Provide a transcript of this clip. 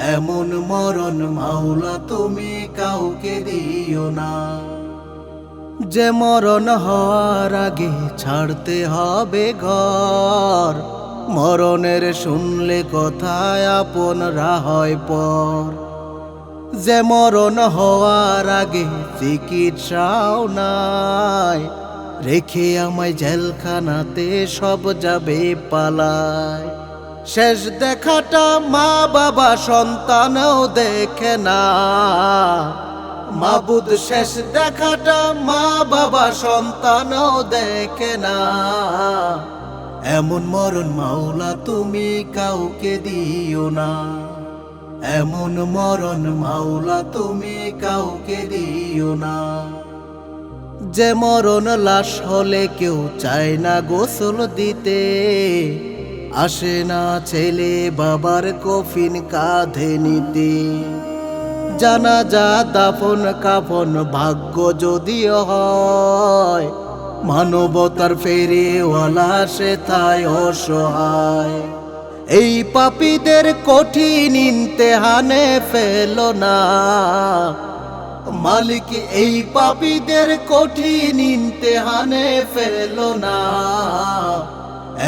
এমন মরণ মাওলা তুমি কাউকে দিও না। যে মরণ হওয়ার আগে ছাড়তে হবে ঘর, মরণের শুনলে কথায় আপনরা হয় পর। যে মরণ হওয়ার আগে চিকিৎসাও নাই, রেখে আমায় জেলখানাতে সব যাবে পালায়। শেষ দেখাটা মা বাবা সন্তানও দেখে না। মাবুদ শেষ দেখাটা মা বাবা সন্তানও দেখে না। এমন মরণ মাওলা তুমি কাউকে দিও না। এমন মরণ মাওলা তুমি কাউকে দিও না। যে মরণ লাশ হলে কেউ চায় না গোসল দিতে। আসে না ছেলে বাবার কফিন কাঁধে নিতে। জানা যা দাফন কাফন ভাগ্য যদিও হয়, মানবতার ফেরিওয়ালা সে তাই অসহায়। এই পাপীদের কঠিন ইন্তেহানে ফেল না। মালিক, এই পাপীদের কঠিন ইন্তেহানে ফেল না।